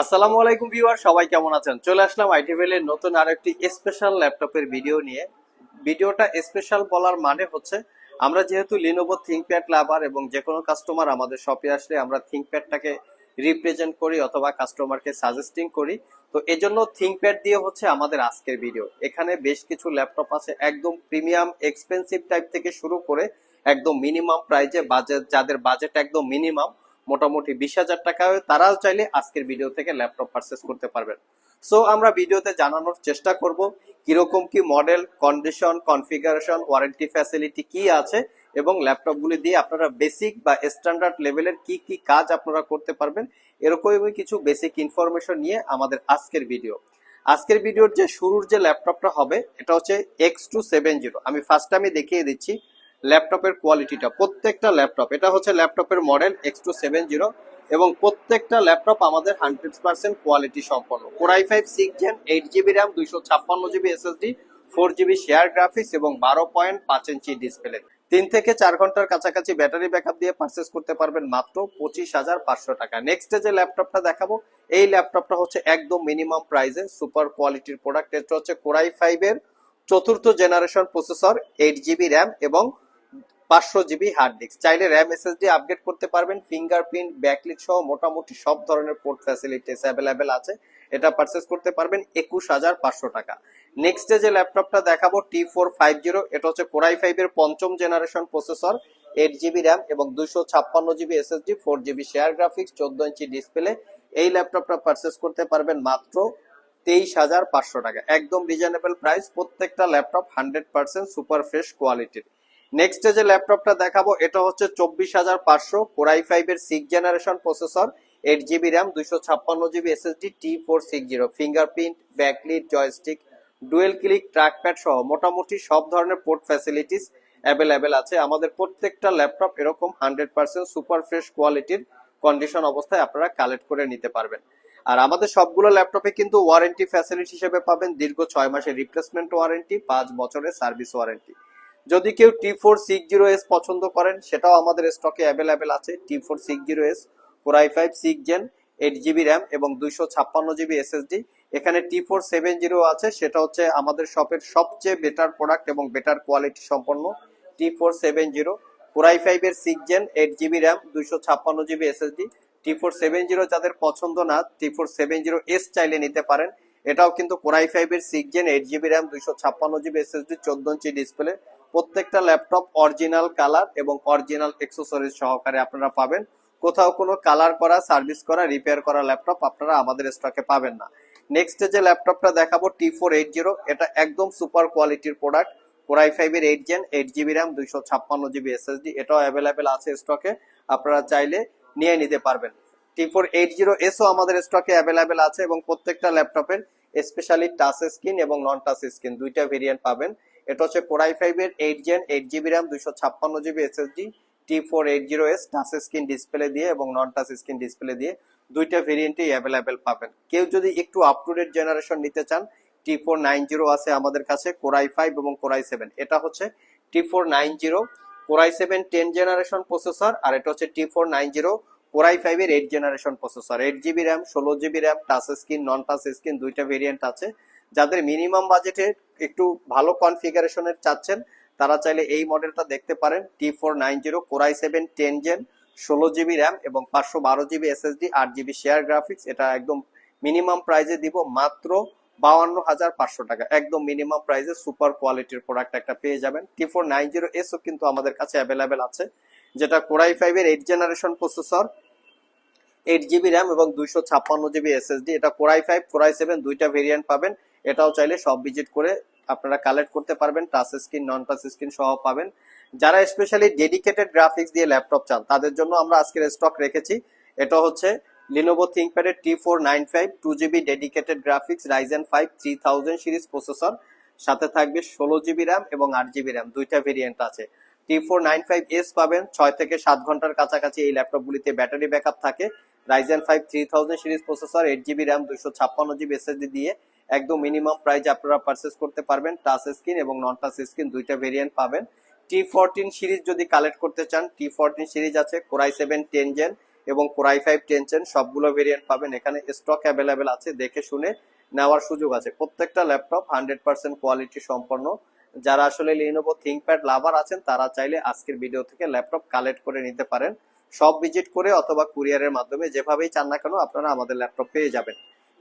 আসসালামু আলাইকুম ভিউয়ার, সবাই কেমন আছেন? চলে আসলাম আইটিভেল এর নতুন আরেকটি স্পেশাল ল্যাপটপের ভিডিও নিয়ে। ভিডিওটা স্পেশাল বলার মানে হচ্ছে, আমরা যেহেতু লিনোভো থিঙ্কপ্যাড লাভার এবং যে কোনো কাস্টমার আমাদের শপে আসলে আমরা থিঙ্কপ্যাডটাকে রিপ্রেজেন্ট করি অথবা কাস্টমারকে সাজেস্টিং করি, তো এজন্য থিঙ্কপ্যাড দিয়ে হচ্ছে আমাদের আজকের ভিডিও এখানে বেশ কিছু ল্যাপটপ আছে, একদম প্রিমিয়াম এক্সপেন্সিভ টাইপ থেকে শুরু করে একদম মিনিমাম প্রাইজে বাজেট যাদের বাজেট একদম মিনিমাম মোটামুটি বিশ হাজার টাকা তারাও চাইলে আজকের ভিডিও থেকে ল্যাপটপ পারচেস করতে পারবেন। সো আমরা ভিডিওতে জানানোর চেষ্টা করব, কীরকম কি model condition configuration warranty facility কি আছে এবং ল্যাপটপগুলি দিয়ে আপনারা বেসিক বা স্ট্যান্ডার্ড লেভেলের কি কি কাজ আপনারা করতে পারবেন, এরকমই কিছু বেসিক ইনফরমেশন নিয়ে আমাদের আজকের ভিডিও আজকের ভিডিওর যে শুরুর যে ল্যাপটপটা হবে, এটা হচ্ছে এক্স টু সেভেন জিরো আমি ফার্স্ট আমি দেখিয়ে দিচ্ছি। ল্যাপটপের কোয়ালিটিটা, প্রত্যেকটা ল্যাপটপ, এটা হচ্ছে ল্যাপটপের model X two seven zero এবং প্রত্যেকটা ল্যাপটপ আমাদের হান্ড্রেড পার্সেন্ট কোয়ালিটি সম্পন্ন। Core i five six gen eight GB RAM দুইশো ছাপ্পান্ন GB SSD four GB share graphics এবং বারো পয়েন্ট পাঁচ ইঞ্চি ডিসপ্লে তিন থেকে চার ঘণ্টার কাছাকাছি ব্যাটারি ব্যাকআপ দিয়ে পারচেস করতে পারবেন মাত্র পঁচিশ হাজার পাঁচশো টাকা। নেক্সট যে ল্যাপটপটা দেখাবো, এই ল্যাপটপটা হচ্ছে একদম মিনিমাম প্রাইসে সুপার কোয়ালিটির প্রোডাক্ট এটা হচ্ছে কোরাই ফাইভ এর চতুর্থ generation processor eight GB RAM এবং পাঁচশো জিবি হার্ড ডিস্ক চাইলে র্যাম এসএসডি আপগ্রেড করতে পারবেন ফিঙ্গারপ্রিন্ট ব্যাকলিট সহ মোটামুটি সব ধরনের পোর্ট ফ্যাসিলিটিস অ্যাভেলেবেল আছে। এটা পারচেস করতে পারবেন একুশ হাজার পাঁচশো টাকা। নেক্সট যে ল্যাপটপটা দেখাবো টি ফোর ফাইভ জিরো এটা হচ্ছে কোরাই ফাইভ এর পঞ্চম generation processor eight GB RAM এবং দুশো ছাপ্পান্ন GB SSD four GB share graphics চোদ্দ ইঞ্চি ডিসপ্লে এই ল্যাপটপটা পারচেস করতে পারবেন মাত্র তেইশ হাজার পাঁচশো টাকা। একদম রিজনেবল প্রাইস প্রত্যেকটা laptop hundred percent super fresh কোয়ালিটির নেক্সট যে ল্যাপটপটা দেখাবো, এটা হচ্ছে চব্বিশ হাজার পাঁচশো কোরাই ফাইভ এর six generation processor eight GB RAM দুইশো ছাপ্পান্ন GB SSD T four six zero fingerprint backlit joystick dual click trackpad সহ মোটামুটি সব ধরনের পোর্ট ফ্যাসিলিটিস অ্যাভেলেবেল আছে। আমাদের প্রত্যেকটা ল্যাপটপ এরকম হান্ড্রেড পার্সেন্ট সুপার ফ্রেশ কোয়ালিটির কন্ডিশন অবস্থায় আপনারা কালেক্ট করে নিতে পারবেন। আর আমাদের সবগুলো ল্যাপটপে কিন্তু ওয়ারেন্টি ফ্যাসিলিটি হিসেবে পাবেন, দীর্ঘ ছয় মাসের রিপ্লেসমেন্ট ওয়ারেন্টি পাঁচ বছরের সার্ভিস ওয়ারেন্টি যদি কেউ T four six zero S পছন্দ করেন, সেটাও আমাদের স্টকে অ্যাভেলেবেল আছে। T four six zero S core i five six gen eight GB RAM এবং দুইশো ছাপ্পান্ন জিবি এসএসডি এখানে টি ফোর সেভেন জিরো আছে, সেটা হচ্ছে আমাদের শপের সবচেয়ে বেটার প্রোডাক্ট এবং বেটার কোয়ালিটি সম্পন্ন T four seven zero core i five এর six gen eight GB RAM দুইশো ছাপ্পান্ন GB SSD T four seven zero যাদের পছন্দ না T four seven zero S চাইলে নিতে পারেন। এটাও কিন্তু কোরাই ফাইভ এর six gen eight GB RAM দুইশো ছাপ্পান্ন জিবি এসএসডি চোদ্দ ইঞ্চি ডিসপ্লে প্রত্যেকটা ল্যাপটপ অরিজিনাল কালার এবং অরিজিনাল এক্সেসরিজ সহকারে আপনারা পাবেন। কোথাও কোনো কালার করা সার্ভিস করা রিপেয়ার করা ল্যাপটপ আপনারা আমাদের স্টকে পাবেন না। নেক্সট যে ল্যাপটপটা দেখাবো টি ফোর এইট জিরো এটা একদম সুপার কোয়ালিটির প্রোডাক্ট কোরাই ফাইভ এর eight gen eight GB RAM দুইশো ছাপ্পান্ন জিবি এসএসডি এটাও অ্যাভেলেবেল আছে স্টকে আপনারা চাইলে নিয়ে নিতে পারবেন। টি ফোর এইট জিরো এসও আমাদের স্টকে অ্যাভেলেবেল আছে এবং প্রত্যেকটা ল্যাপটপের স্পেশালি টাচ স্ক্রিন এবং নন টাচ স্ক্রিন দুইটা ভেরিয়েন্ট পাবেন। এটা হচ্ছে কোরাই ফাইভ এর eight gen eight GB RAM দুইশো ছাপ্পান্ন GB SSD T four eight zero S touch screen display দিয়ে এবং নন টাচ স্ক্রিন ডিসপ্লে দিয়ে দুইটা ভেরিয়েন্টই অ্যাভেলেবেল পাবেন। কেউ যদি একটু আপ টু ডেট জেনারেশন নিতে চান টি ফোর নাইন জিরো আছে আমাদের কাছে কোরাই ফাইভ এবং কোরাই সেভেন এটা হচ্ছে T four nine zero core i seven ten generation processor আর এটা হচ্ছে T four nine zero core i five এর eight generation processor eight GB RAM ষোলো GB RAM touch screen non touch screen দুইটা variant আছে। যাদের minimum বাজেটে একটু ভালো কনফিগারেশনের চাচ্ছেন, তারা চাইলে এই মডেলটা দেখতে পারেন। T four nine zero core i seven ten gen ষোলো জিবি র্যাম এবং পাঁচশো বারো জিবি এসএসডি আট জিবি শেয়ার গ্রাফিক্স এটা একদম মিনিমাম প্রাইজে দিব মাত্র বাউান্ন হাজার পাঁচশো টাকা। একদম মিনিমাম প্রাইসে সুপার কোয়ালিটির প্রোডাক্ট একটা পেয়ে যাবেন। টি ফোর নাইন জিরো এসও কিন্তু আমাদের কাছে অ্যাভেলেবেল আছে, যেটা কোরাই ফাইভের eight generation processor eight GB RAM এবং দুইশো ছাপ্পান্ন জিবি এসএসডি এটা core i five core i seven দুইটা ভেরিয়েন্ট পাবেন। এটাও চাইলে সব ভিজিট করে আপনারা কালেক্ট করতে পারবেন touch screen non touch screen সহ পাবেন। যারা স্পেশালি ডেডিকেটেড গ্রাফিক্স দিয়ে ল্যাপটপ চান, তাদের জন্য আমরা আজকের স্টক রেখেছি। এটা হচ্ছে Lenovo থিঙ্কপ্যাডের T four nine five two GB dedicated graphics Ryzen five three thousand series processor সাথে থাকবে ষোলো জিবি র্যাম এবং আট জিবি র্যাম দুইটা ভেরিয়েন্ট আছে। T four nine five S পাবেন, ছয় থেকে সাত ঘণ্টার কাছাকাছি এই ল্যাপটপগুলিতে ব্যাটারি ব্যাকআপ থাকে। Ryzen five three thousand series processor eight GB RAM দুইশো ছাপ্পান্ন জিবি এসএসডি দিয়ে একদম মিনিমাম প্রাইস আপনারা পারচেস করতে পারবেন টাচ স্ক্রিন এবং নন টাচ স্ক্রিন দুইটা ভেরিয়েন্ট পাবেন। টি ফোরটিন সিরিজ যদি কালেক্ট করতে চান টি ফোরটিন সিরিজ আছে core i seven ten gen এবং কোরাই ফাইভ টেনশন সবগুলো ভেরিয়েন্ট পাবেন। এখানে স্টক অ্যাভেলেবেল আছে, দেখে শুনে নেওয়ার সুযোগ আছে। প্রত্যেকটা ল্যাপটপ হান্ড্রেড পার্সেন্ট কোয়ালিটি সম্পন্ন। যারা আসলে লিনোভো থিঙ্কপ্যাড লাভার আছেন, তারা চাইলে আজকের ভিডিও থেকে ল্যাপটপ কালেক্ট করে নিতে পারেন। সব ভিজিট করে অথবা কুরিয়ারের মাধ্যমে যেভাবেই চান না কেন, আপনারা আমাদের ল্যাপটপ পেয়ে যাবেন।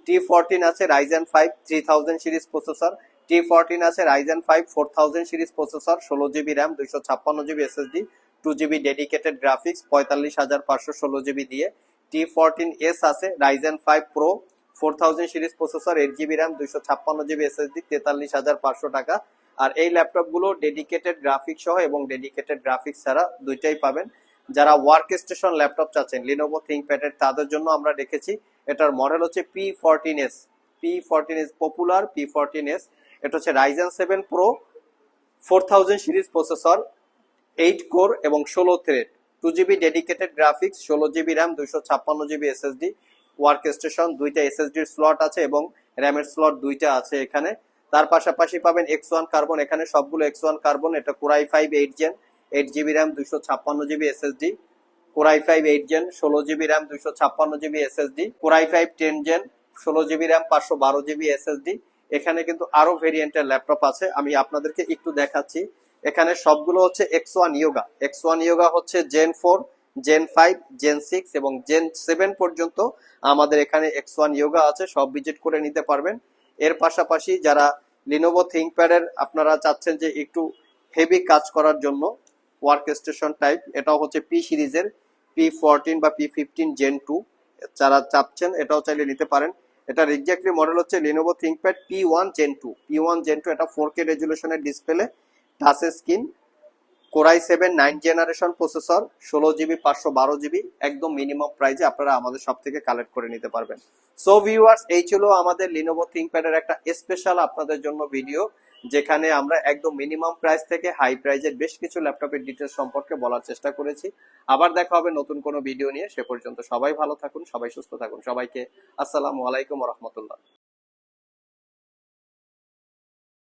টি ফোরটিন আছে Ryzen five three thousand series processor T fourteen আছে Ryzen five four thousand series processor ষোলো জিবি র্যাম দুইশো ছাপ্পান্ন GB SSD two GB dedicated graphics পঁয়তাল্লিশ হাজার পাঁচশো ষোলো জিবি দিয়ে। টি ফোরটিন এস আছে Ryzen five pro four thousand series processor eight GB RAM দুইশো ছাপ্পান্ন জিবি এসএসডি তেতাল্লিশ হাজার পাঁচশো টাকা। আর এই ল্যাপটপগুলো ডেডিকেটেড গ্রাফিক্স সহ এবং ডেডিকেটেড গ্রাফিক্স ছাড়া দুইটাই পাবেন। যারা ওয়ার্ক স্টেশন ল্যাপটপ চাচ্ছেন লিনোভো থিঙ্কপ্যাডের তাদের জন্য আমরা রেখেছি। এটার মডেল হচ্ছে P fourteen S P fourteen S popular P fourteen S এটা হচ্ছে Ryzen seven pro four thousand series processor eight core এবং ষোলো thread two GB dedicated graphics ষোলো জিবি র্যাম দুইশো ছাপ্পান্ন জিবি এসএসডি ওয়ার্ক স্টেশন দুইটা এসএসডির slot আছে এবং র্যামের স্লট দুইটা আছে এখানে। তার পাশাপাশি পাবেন এক্স ওয়ান কার্বন এখানে সবগুলো এক্স ওয়ান কার্বন এটা core i five eight gen eight GB RAM দুইশো ছাপ্পান্ন GB SSD core i five eight gen ষোলো জিবি র্যাম দুইশো ছাপ্পান্ন GB SSD core i five ten gen ষোলো জিবি র্যাম পাঁচশো বারো জিবি এসএসডি এখানে কিন্তু আরও ভেরিয়েন্টের ল্যাপটপ আছে, আমি আপনাদেরকে একটু দেখাচ্ছি। এখানে সবগুলো হচ্ছে X one yoga X one yoga হচ্ছে gen four gen five gen six এবং জেন সেভেন পর্যন্ত আমাদের এখানে এক্স ওয়ান ইয়োগা আছে, সব ভিজিট করে নিতে পারবেন। এর পাশাপাশি যারা লিনোভো থিঙ্কপ্যাডের আপনারা চাচ্ছেন যে একটু হেভি কাজ করার জন্য ওয়ার্ক স্টেশন টাইপ এটাও হচ্ছে পি সিরিজের পি ফোরটিন বা পি ফিফটিন জেন টু যারা চাচ্ছেন এটাও চাইলে নিতে পারেন। এটার এক্স্যাক্টলি মডেল হচ্ছে Lenovo ThinkPad P one gen two P one gen two এটা four K রেজুলেশনের display touch screen core i seven nine generation processor ষোলো জিবি পাঁচশো বারো জিবি একদম মিনিমাম প্রাইসে আপনারা আমাদের সব থেকে কালেক্ট করে নিতে পারবেন। সো ভিউয়ার্স এই ছিল আমাদের লিনোভো থিঙ্কপ্যাডের একটা স্পেশাল আপনাদের জন্য ভিডিও যেখানে আমরা একদম মিনিমাম প্রাইস থেকে হাই প্রাইজের বেশ কিছু ল্যাপটপের ডিটেলস সম্পর্কে বলার চেষ্টা করেছি। আবার দেখা হবে নতুন কোনো ভিডিও নিয়ে। সে পর্যন্ত সবাই ভালো থাকুন, সবাই সুস্থ থাকুন। সবাইকে আসসালামু আলাইকুম রহমতুল্লাহ।